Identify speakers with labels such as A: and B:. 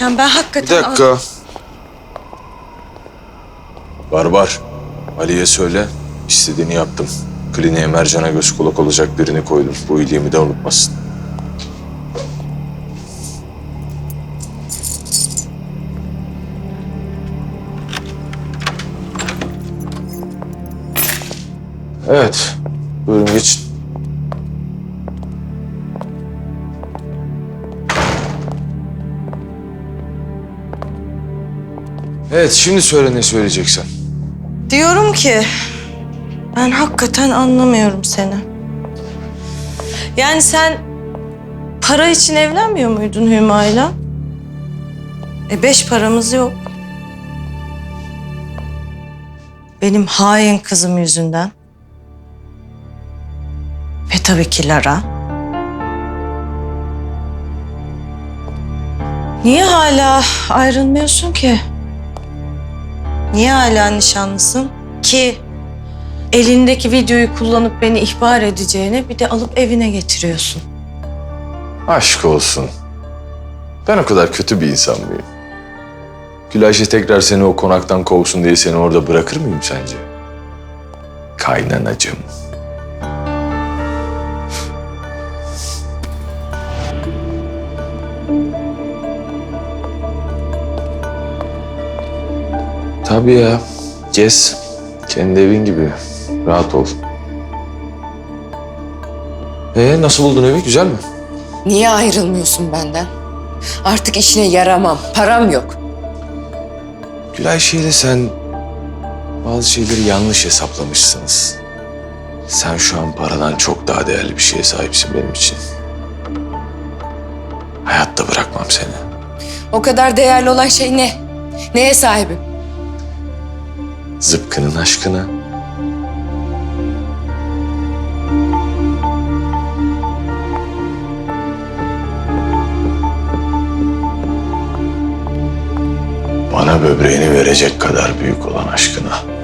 A: Yani ben
B: Bir
A: hakikaten...
B: dakika. Barbar. Ali'ye söyle. İstediğini yaptım. Kliniğe Mercan'a göz kulak olacak birini koydum. Bu iyiliğimi de unutmasın. Evet. Buyurun geçin. Evet şimdi söyle ne söyleyeceksen.
A: Diyorum ki ben hakikaten anlamıyorum seni. Yani sen para için evlenmiyor muydun Hüma'yla? E beş paramız yok. Benim hain kızım yüzünden. Ve tabii ki Lara. Niye hala ayrılmıyorsun ki? Niye hala nişanlısın? Ki elindeki videoyu kullanıp beni ihbar edeceğine bir de alıp evine getiriyorsun.
B: Aşk olsun. Ben o kadar kötü bir insan mıyım? Gülayşe tekrar seni o konaktan kovsun diye seni orada bırakır mıyım sence? Kaynanacığım. Tabii ya. Gez. Kendi evin gibi. Rahat ol. Ee, nasıl buldun evi? Güzel mi?
C: Niye ayrılmıyorsun benden? Artık işine yaramam, param yok.
B: Gülayşe ile sen bazı şeyleri yanlış hesaplamışsınız. Sen şu an paradan çok daha değerli bir şeye sahipsin benim için. Hayatta bırakmam seni.
C: O kadar değerli olan şey ne? Neye sahibim?
B: Zıpkının aşkına. Bana böbreğini verecek kadar büyük olan aşkına.